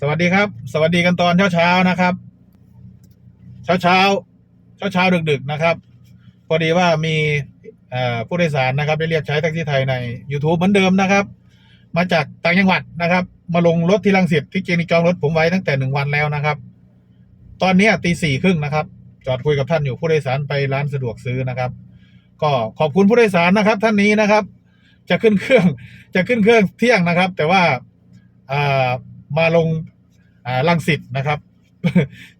สวัสดีครับ สวัสดีกันตอนเช้าเช้านะครับ เช้าเช้าเช้าเช้าดึกดึกนะครับ พอดีว่ามีผู้โดยสารนะครับ ได้เรียกใช้แท็กซี่ไทยใน YouTube เหมือนเดิมนะครับ มาจากต่างจังหวัดนะครับ มาลงรถที่ลังสิตที่เจนี่จองรถผมไว้ตั้งแต่หนึ่งวันแล้วนะครับ ตอนนี้ตีสี่ครึ่งนะครับ จอดคุยกับท่านอยู่ผู้โดยสารไปร้านสะดวกซื้อนะครับ ก็ขอบคุณผู้โดยสารนะครับ ท่านนี้นะครับ จะขึ้นเครื่องจะขึ้นเครื่องเที่ยงนะครับ แต่ว่าอ่า มาลงลังสิตนะครับ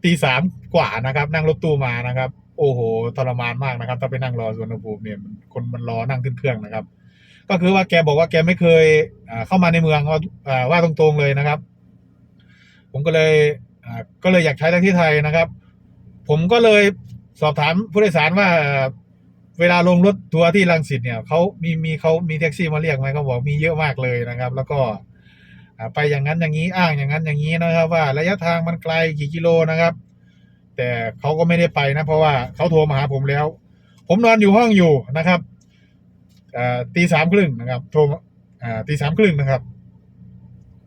ตีสามกว่านะครับ นั่งรถตู้มานะครับ โอ้โหทรมานมากนะครับ ถ้าไปนั่งรอสวนภูมิเนี่ยคนมันรอนั่งขึ้นเครื่องนะครับ ก็คือว่าแกบอกว่าแกไม่เคยเข้ามาในเมืองว่าว่าตรงๆเลยนะครับ ผมก็เลยก็เลยอยากใช้แท็กซี่ไทยนะครับ ผมก็เลยสอบถามผู้โดยสารว่าเวลาลงรถทัวร์ที่รังสิตเนี่ยเขามีมีเขามีแท็กซี่มาเรียกไหมเขาบอกมีเยอะมากเลยนะครับ แล้วก็ ไปอย่างนั้นอย่างนี้อ้างอย่างนั้นอย่างนี้นะครับ ว่าระยะทางมันไกลกี่กิโลนะครับ แต่เขาก็ไม่ได้ไปนะ เพราะว่าเขาโทรมาหาผมแล้ว ผมนอนอยู่ห้องอยู่นะครับอ่าตีสามครึ่งนะครับ โทรอ่าตีสามครึ่งนะครับ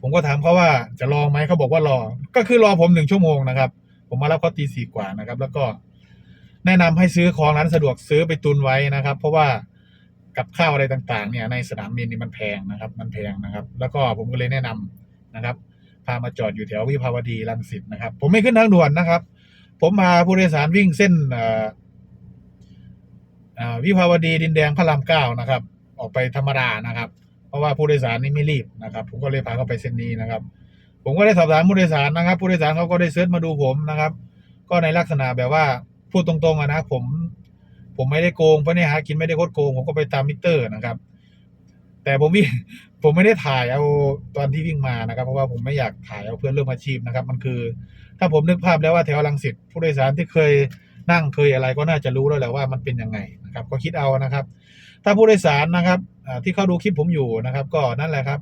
ผมก็ถามเขาว่าจะรอไหมเขาบอกว่ารอ ก็คือรอผมหนึ่งชั่วโมงนะครับ ผมมารับเขาตีสี่กว่านะครับ แล้วก็แนะนำให้ซื้อของร้านสะดวกซื้อไปตุนไว้นะครับ เพราะว่า กับข้าวอะไรต่างๆเนี่ยในสนามบินนี่มันแพงนะครับ มันแพงนะครับ แล้วก็ผมก็เลยแนะนำนะครับ พามาจอดอยู่แถววิภาวดีรังสิตนะครับ ผมไม่ขึ้นทางด่วนนะครับ ผมพาผู้โดยสารวิ่งเส้นวิภาวดีดินแดงพระรามเก้านะครับ ออกไปธรรมดานะครับ เพราะว่าผู้โดยสารนี่ไม่รีบนะครับ ผมก็เลยพาเขาไปเส้นนี้นะครับ ผมก็ได้สอบถามผู้โดยสารนะครับ ผู้โดยสารเขาก็ได้เซิร์ชมาดูผมนะครับ ก็ในลักษณะแบบว่าพูดตรงๆนะผม ผมไม่ได้โกงเพราะเนี่ยหากินไม่ได้โคดโกงผมก็ไปตามมิเตอร์นะครับ แต่ผมวิ่งผมไม่ได้ถ่ายเอาตอนที่วิ่งมานะครับ เพราะว่าผมไม่อยากถ่ายเอาเพื่อนเร่วมอาชีพนะครับ มันคือ ถ้าผมนึกภาพแล้วว่าแถวลังสิตผู้โดยสารที่เคยนั่งเคยอะไรก็น่าจะรู้แล้วแหละว่ามันเป็นยังไงนะครับ ก็คิดเอานะครับ ถ้าผู้โดยสารนะครับที่เข้าดูคลิปผมอยู่นะครับ ก็นั่นแหละครับ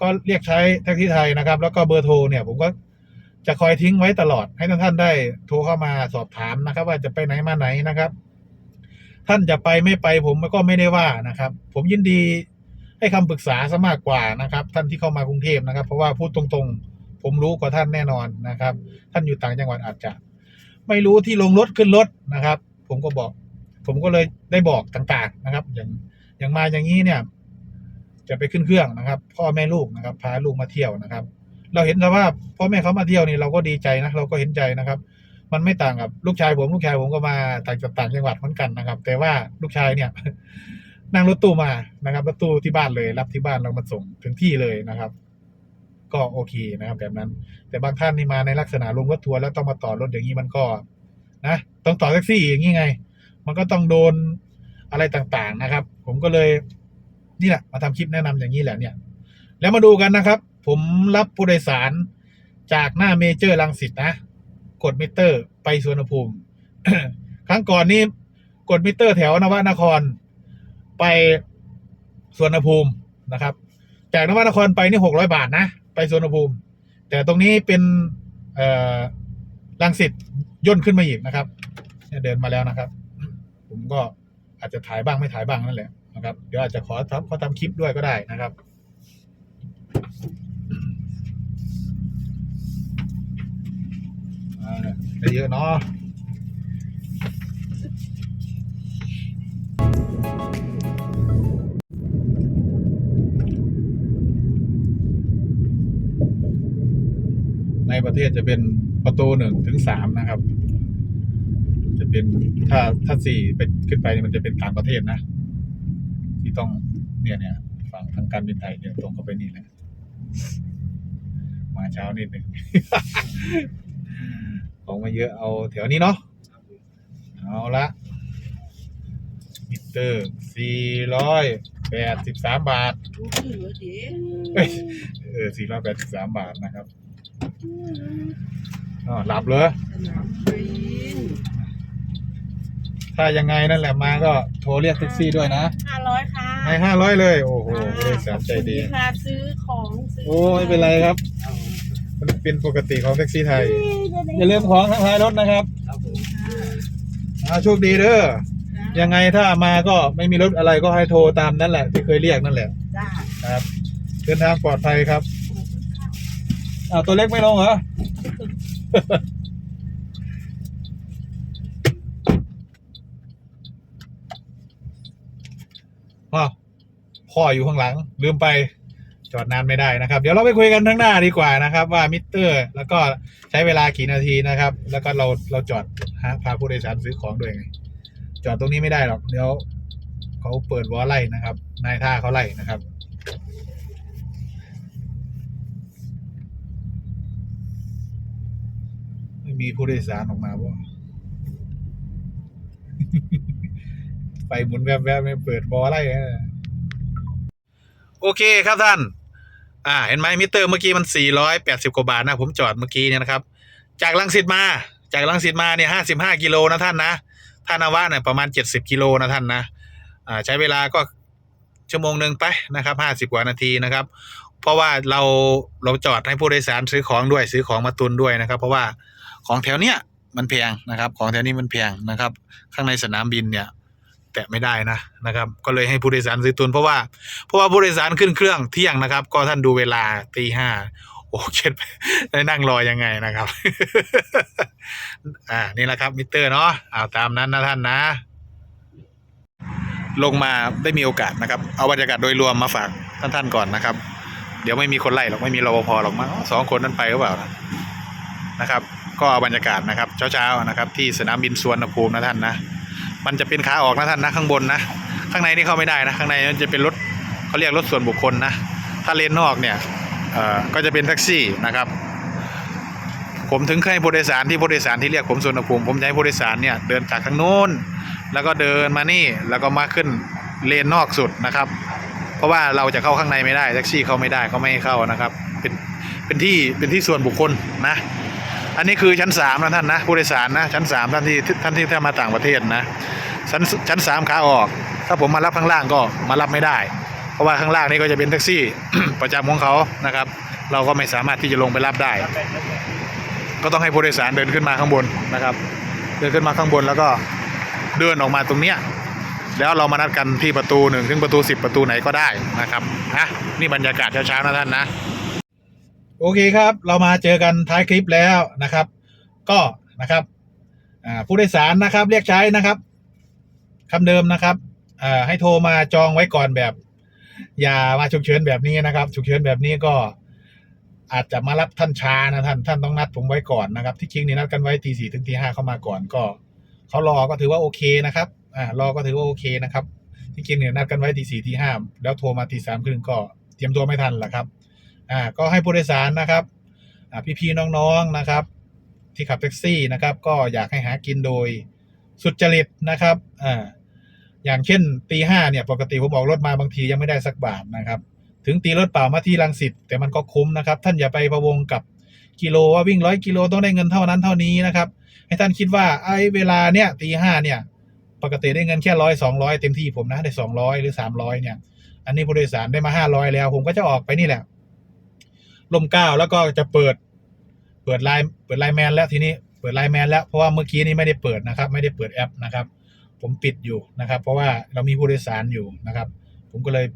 ก็เรียกใช้แท็กซี่ไทยนะครับ แล้วก็เบอร์โทรเนี่ยผมก็จะคอยทิ้งไว้ตลอดให้ท่านท่านได้โทรเข้ามาสอบถามนะครับ ว่าจะไปไหนมาไหนนะครับ ท่านจะไปไม่ไปผมก็ไม่ได้ว่านะครับ ผมยินดีให้คำปรึกษาซะมากกว่านะครับ ท่านที่เข้ามากรุงเทพนะครับ เพราะว่าพูดตรงๆ ผมรู้กว่าท่านแน่นอนนะครับ ท่านอยู่ต่างจังหวัดอาจจะ ไม่รู้ที่ลงรถขึ้นรถนะครับ ผมก็บอก ผมก็เลยได้บอกต่างๆนะครับ อย่างอย่างมาอย่างนี้เนี่ย จะไปขึ้นเครื่องนะครับ พ่อแม่ลูกนะครับ พาลูกมาเที่ยวนะครับ เราเห็นสภาพพ่อแม่เขามาเที่ยวนี่เราก็ดีใจนะเราก็เห็นใจนะครับ มันไม่ต่างกับลูกชายผมลูกชายผมก็มาต่างจากต่างจังหวัดเหมือนกันนะครับ แต่ว่าลูกชายเนี่ยนั่งรถตู้มานะครับรถตู้ที่บ้านเลย รับที่บ้านเรามาส่งถึงที่เลยนะครับ ก็โอเคนะครับ แบบนั้น แต่บางท่านนี่มาในลักษณะลงรถทัวร์แล้วต้องมาต่อรถอย่างนี้มันก็นะต้องต่อแท็กซี่อย่างนี้ไง มันก็ต้องโดนอะไรต่างๆนะครับ ผมก็เลยนี่แหละมาทำคลิปแนะนำอย่างนี้แหละเนี่ย แล้วมาดูกันนะครับ ผมรับผู้โดยสารจากหน้าเมเจอร์ลังสิตนะ กดมิเตอร์ไปสวนภูมิ ครั้งก่อนนี้กดมิเตอร์แถวนวนคร ไปสวนภูมินะครับ จากนวนครไปนี่หกร้อยบาทนะ ไปสวนภูมิ แต่ตรงนี้เป็นเอ่อลังสิตย่นขึ้นมาอีกนะครับเนี่ยเดินมาแล้วนะครับ ผมก็อาจจะถ่ายบ้างไม่ถ่ายบ้างนั่นแหละนะครับ เดี๋ยวอาจจะขอทำขอทำคลิปด้วยก็ได้นะครับ ได้เยอะเนาะในประเทศจะเป็นประตูหนึ่งถึงสามนะครับ จะเป็นถ้าถ้าสี่ไปขึ้นไปนี่มันจะเป็นต่างประเทศนะ ที่ต้องเนี่ยเนี่ยฝั่งทางการบินไทยเนี่ยตรงเข้าไปนี่แหละมาเช้านิดหนึ่ง ของมาเยอะเอาแถวนี้เนาะเอาละมิเตอร์สี่ร้อยแปดสิบสามบาทเอ้ยเออสี่ร้อยแปดสิบสามบาทนะครับอ๋อหลับเลยถ้ายังไงนั่นแหละมาก็โทรเรียกแท็กซี่ด้วยนะห้าร้อยค่ะให้ห้าร้อยเลย โอ้โหบริษัทใจดีขอบคุณค่ะซื้อของซื้โอ้ไม่เป็นไรครับ มันเป็นปกติของแท็กซี่ไทยอย่าลืมของทางท้ายรถนะครับอ่าโชคดีเด้อยังไงถ้ามาก็ไม่มีรถอะไรก็ให้โทรตามนั่นแหละ ที่เคยเรียกนั่นแหละจ้าครับเดินทางปลอดภัยครับอ้าวตัวเล็กไม่ลงเหรอว้าวพ่ออยู่ข้างหลัง ลืมไป จอดนานไม่ได้นะครับ เดี๋ยวเราไปคุยกันทั้งหน้าดีกว่านะครับ ว่ามิเตอร์ แล้วก็ใช้เวลากี่นาทีนะครับ แล้วก็เราเราจอดหาพาผู้โดยสารซื้อของด้วยไง จอดตรงนี้ไม่ได้หรอกเดี๋ยวเขาเปิดวอลไล่นะครับ นายท่าเขาไล่นะครับไม่มีผู้โดยสารออกมาบ่ไฟหมุนแวบๆไม่เปิดบออะไรนะโอเคครับท่าน อ่าเห็นไหมมิเตอร์เมื่อกี้มัน 480 กว่าบาทนะ ผมจอดเมื่อกี้เนี่ยนะครับ จากลังสิตมาจากลังสิตมาเนี่ย55กิโลนะท่านนะท่านาวะเนี่ยประมาณ70กิโลนะท่านนะอ่าใช้เวลาก็ชั่วโมงหนึ่งไปนะครับ50กว่านาทีนะครับ เพราะว่าเราเราจอดให้ผู้โดยสารซื้อของด้วยซื้อของมาตุนด้วยนะครับ เพราะว่าของแถวเนี้ยมันแพงนะครับ ของแถวนี้มันแพงนะครับ ข้างในสนามบินเนี่ย แตะไม่ได้นะนะครับ ก็เลยให้ผู้โดยสารซื้อตุนเพราะว่าเพราะว่าผู้โดยสารขึ้นเครื่องเที่ยงนะครับ ก็ท่านดูเวลาตีห้าโอ้เช็ดได้นั่งรอยังไงนะครับ อ่านี่แหละครับมิเตอร์เนาะเอาตามนั้นนะท่านนะ ลงมาได้มีโอกาสนะครับ เอาบรรยากาศโดยรวมมาฝากท่านๆก่อนนะครับ เดี๋ยวไม่มีคนไล่หรอกไม่มีรปภหรอกมั้งสองคนนั้นไปหรือเปล่านะครับ ก็เอาบรรยากาศนะครับ เช้าๆนะครับ ที่สนามบินสวรรณภูมินะท่านนะ มันจะเป็นขาออกนะท่านนะข้างบนนะ ข้างในนี่เข้าไม่ได้นะ ข้างในมันจะเป็นรถเขาเรียกรถส่วนบุคคลนะ ถ้าเลนนอกเนี่ยก็จะเป็นแท็กซี่นะครับ ผมถึงเคยผู้โดยสารที่ผู้โดยสารที่เรียกผมสุวรรณภูมิผมให้ผู้โดยสารเนี่ยเดินจากทางโน้น แล้วก็เดินมานี่แล้วก็มาขึ้นเลนนอกสุดนะครับ เพราะว่าเราจะเข้าข้างในไม่ได้แท็กซี่เข้าไม่ได้เขาไม่ให้เข้านะครับ เป็นเป็นที่เป็นที่ส่วนบุคคลนะ อันนี้คือชั้นสามนะท่านนะผู้โดยสารนะชั้นสามท่านที่ท่านที่ถ้ามาต่างประเทศนะชั้นชั้นสามขาออก ถ้าผมมารับข้างล่างก็มารับไม่ได้ เพราะว่าข้างล่างนี่ก็จะเป็นแท็กซี่ ประจำของเขานะครับ เราก็ไม่สามารถที่จะลงไปรับได้ ก็ต้องให้ผู้โดยสารเดินขึ้นมาข้างบนนะครับ เดินขึ้นมาข้างบนแล้วก็เดินออกมาตรงเนี้ยแล้วเรามานัดกันที่ประตูหนึ่งถึงประตูสิบประตูไหนก็ได้นะครับนะนี่บรรยากาศเช้าๆนะท่านนะ โอเคครับ เรามาเจอกันท้ายคลิปแล้วนะครับ ก็นะครับผู้โดยสารนะครับ เรียกใช้นะครับคำเดิมนะครับให้โทรมาจองไว้ก่อนแบบ อย่ามาฉุกเฉินแบบนี้นะครับ ฉุกเฉินแบบนี้ก็อาจจะมารับท่านช้านะท่านท่านต้องนัดผมไว้ก่อนนะครับ ที่จริงนี่นัดกันไว้ตีสี่ถึงตีห้าเข้ามาก่อนก็เขารอก็ถือว่าโอเคนะครับอ่ารอก็ถือว่าโอเคนะครับ ที่จริงเนี่ยนัดกันไว้ตีสี่ตีห้าแล้วโทรมาตีสามครึ่งก็เตรียมตัวไม่ทันแหละครับ อ่าก็ให้ผู้โดยสารนะครับอ่าพี่ๆน้องๆนะครับ ที่ขับแท็กซี่นะครับ ก็อยากให้หากินโดยสุจริตนะครับอ่าอย่างเช่นตีห้าเนี่ยปกติผมออกรถมาบางทียังไม่ได้สักบาทนะครับ ถึงตีรถเปล่ามาที่รังสิตแต่มันก็คุ้มนะครับ ท่านอย่าไปพะวงกับกิโลว่าวิ่งร้อยกิโลต้องได้เงินเท่านั้นเท่านี้นะครับ ให้ท่านคิดว่าไอ้เวลาเนี่ยตีห้าเนี่ย ปกติได้เงินแค่ร้อยสองร้อยเต็มที่ผมนะได้สองร้อยหรือสามร้อยเนี่ย อันนี้ผู้โดยสารได้มาห้าร้อยแล้ว ผมก็จะออกไปนี่แหละ ลมเก้าแล้วก็จะเปิด เปิดไลน์เปิดไลน์แมนแล้วทีนี้เปิดไลน์แมนแล้วเพราะว่าเมื่อกี้นี้ไม่ได้เปิดนะครับ ไม่ได้เปิดแอปนะครับ ผมปิดอยู่นะครับ เพราะว่าเรามีผู้โดยสารอยู่นะครับ ผมก็เลย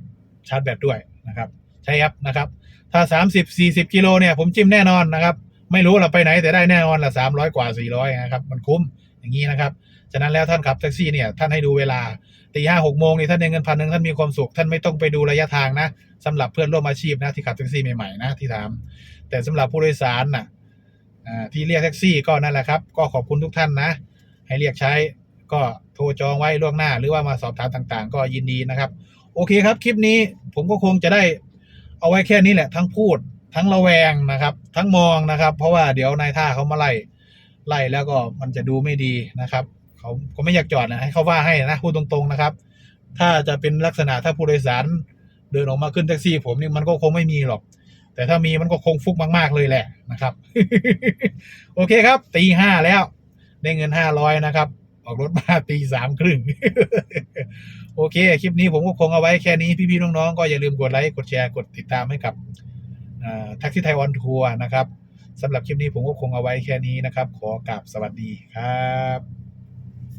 ชาร์จแบตด้วยนะครับ ใช้แอปนะครับ ถ้าสามสิบสี่สิบกิโลเนี่ยผมจิ้มแน่นอนนะครับ ไม่รู้เราไปไหนแต่ได้แน่นอนละสามร้อยกว่าสี่ร้อยนะครับ มันคุ้ม อย่างนี้นะครับ ฉะนั้นแล้วท่านขับแท็กซี่เนี่ยท่านให้ดูเวลาตีห้าหกโมงนี่ท่านได้เงินพันหนึ่งท่านมีความสุข ท่านไม่ต้องไปดูระยะทางนะสำหรับเพื่อนร่วมอาชีพนะที่ขับแท็กซี่ใหม่ๆนะที่ถาม แต่สำหรับผู้โดยสารน่ะอ่าที่เรียกแท็กซี่ก็นั่นแหละครับ ก็ขอบคุณทุกท่านนะ ให้เรียกใช้ก็โทรจองไว้ล่วงหน้า หรือว่ามาสอบถามต่างๆ ก็ยินดีนะครับ โอเคครับคลิปนี้ผมก็คงจะได้เอาไว้แค่นี้แหละทั้งพูดทั้งระแวงนะครับ ทั้งมองนะครับ เพราะว่าเดี๋ยวนายท่าเขามาไล่ ไล่แล้วก็มันจะดูไม่ดีนะครับเขาก็ไม่อยากจอดนะให้เขาว่าให้นะพูดตรงๆนะครับ ถ้าจะเป็นลักษณะถ้าผู้โดยสารเดินออกมาขึ้นแท็กซี่ ผมนี่มันก็คงไม่มีหรอก แต่ถ้ามีมันก็คงฟุกมาก ๆเลยแหละนะครับ โอเคครับ ตีห้าแล้ว ได้เงินห้าร้อยนะครับ ออกรถมาตีสามครึ่งโอเค คลิปนี้ผมก็คงเอาไว้แค่นี้พี่ๆน้องๆก็อย่าลืมกดไลค์กดแชร์กดติดตามให้กับแท็กซี่ไทยออนทัวร์นะครับ สำหรับคลิปนี้ผมก็คงเอาไว้แค่นี้นะครับ ขอกราบสวัสดีครับ